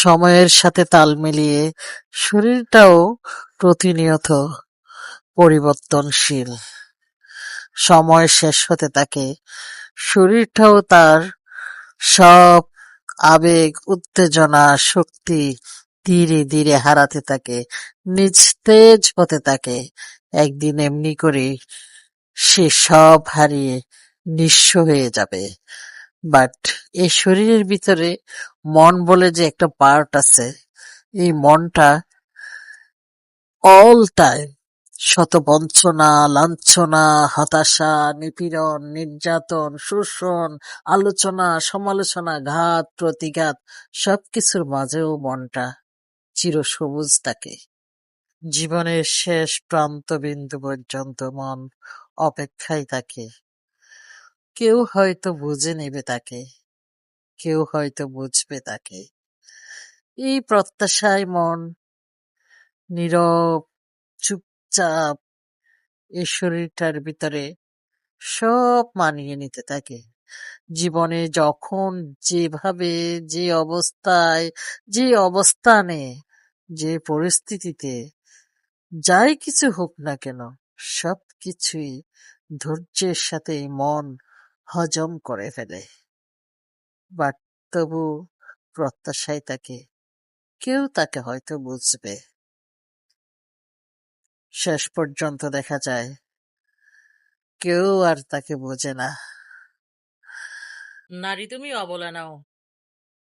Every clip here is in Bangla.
সময়ের সাথে তাল মিলিয়ে শরীরটাও প্রতিনিয়ত পরিবর্তনশীল। সময় শেষ হতে থাকে, শরীরটাও তার সব আবেগ, উত্তেজনা, শক্তি ধীরে ধীরে হারাতে থাকে, নিস্তেজ হতে থাকে। একদিন এমনি করেই সে সব হারিয়ে নিঃস্ব হয়ে যাবে। বাট এই শরীরের ভিতরে মন বলে যে একটা পার্ট আছে, এই মনটা অল টাইম শত বঞ্চনা, লাঞ্ছনা, হতাশা, নিপীড়ন, নির্যাতন, শোষণ, আলোচনা, সমালোচনা, ঘাত, প্রতিঘাত সবকিছুর মাঝেও মনটা চিরসবুজ থাকে। জীবনের শেষ প্রান্তবিন্দু পর্যন্ত মন অপেক্ষায় থাকে। কেউ হয়তো বুঝে নেবে তাকে, কেউ হয়তো বুঝবে তাকে। এই প্রত্যাশায় মন নীরব, চুপচাপ এই শরীরটার ভিতরে সব মানিয়ে নিতে থাকে। জীবনে যখন যেভাবে যে অবস্থায় যে অবস্থানে যে পরিস্থিতিতে যাই কিছু হোক না কেন সবকিছুই ধৈর্যের সাথে মন হজম করে ফেলে। বাট তবু প্রত্যাশায় তাকে, কেউ তাকে হয়তো বুঝবে। শেষ পর্যন্ত দেখা যায়, কেউ আর তাকে বোঝে না। নারী তুমি অবলা নাও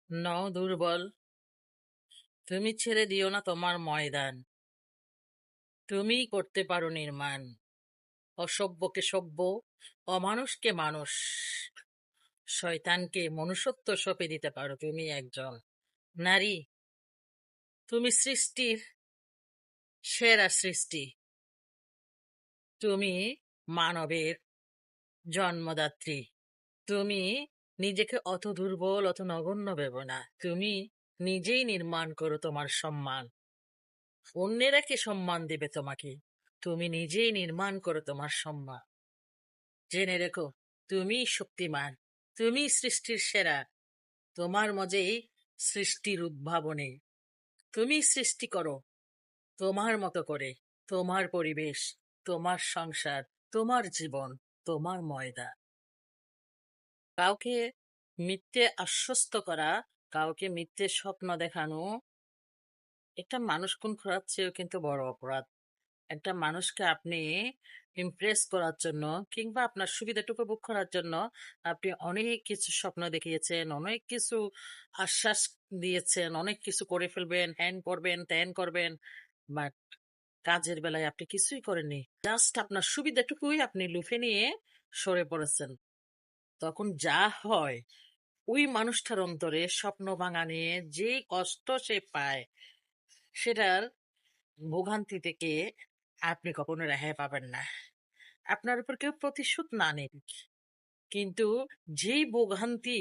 নও দুর্বল তুমি ছেড়ে দিও না তোমার ময়দান তুমি করতে পারো নির্মাণ অসভ্যকে সভ্য অমানুষকে মানুষ। শয়তানকে মনুষ্যত্ব সঁপে দিতে পারো তুমি একজন। নারী, তুমি সৃষ্টির সেরা সৃষ্টি। তুমি মানবের জন্মদাত্রী। তুমি নিজেকে অত দুর্বল, অত নগণ্য ভেবো না। তুমি নিজেই নির্মাণ করো তোমার সম্মান। অন্যেরা কি সম্মান দেবে তোমাকে? তুমি নিজেই নির্মাণ করো তোমার সম্মান। জেনে রেখো তুমি শক্তিমান তুমি সৃষ্টির সেরা। তোমার মজেই সৃষ্টির উদ্ভাবনে। তুমি সৃষ্টি করো, তোমার মতো করে। তোমার পরিবেশ, তোমার সংসার, তোমার জীবন, তোমার ময়দা। কাউকে মিথ্যে আশ্বস্ত করা, কাউকে মিথ্যে স্বপ্ন দেখানো, একটা মানুষ খুন করার চেয়েও কিন্তু বড় অপরাধ। একটা মানুষকে আপনি ইমপ্রেস করার জন্য কিংবা আপনার সুবিধাটুকু বুক করার জন্য আপনি অনেক কিছু স্বপ্ন দেখিয়েছেন, অনেক কিছু আশ্বাস দিয়েছেন, অনেক কিছু করে ফেলবেন হ্যান করবেন ত্যান করবেন। বাট কাজের বেলায় আপনি কিছুই করেননি। জাস্ট আপনার সুবিধাটুকুই আপনি লুফে নিয়ে সরে পড়েছেন। তখন যা হয়, ওই মানুষটার অন্তরে স্বপ্ন ভাঙা নিয়ে যে কষ্ট সে পায়, সেটার ভোগান্তি থেকে আপনি কখনো রেহাই পাবেন না। আপনার উপর কেউ প্রতিশোধ না নিন কিন্তু যেই ভোগান্তি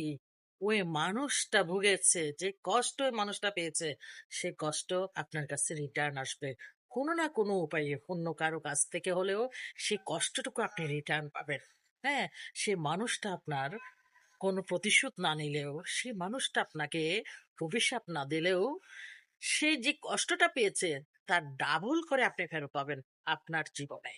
ওই মানুষটা ভুগেছে, যে কষ্ট মানুষটা পেয়েছে, সে কষ্ট আপনার কাছে রিটার্ন আসবে। কোনো না কোনো উপায়ে অন্য কারও কাছ থেকে হলেও সেই কষ্টটুকু আপনি রিটার্ন পাবেন। হ্যাঁ সে মানুষটা আপনার কোনো প্রতিশোধ না নিলেও, সে মানুষটা আপনাকে অভিশাপ না দিলেও, সে যে কষ্টটা পেয়েছে, তার ডাবল করে আপনি ফেরত পাবেন। আপনার জীবনে।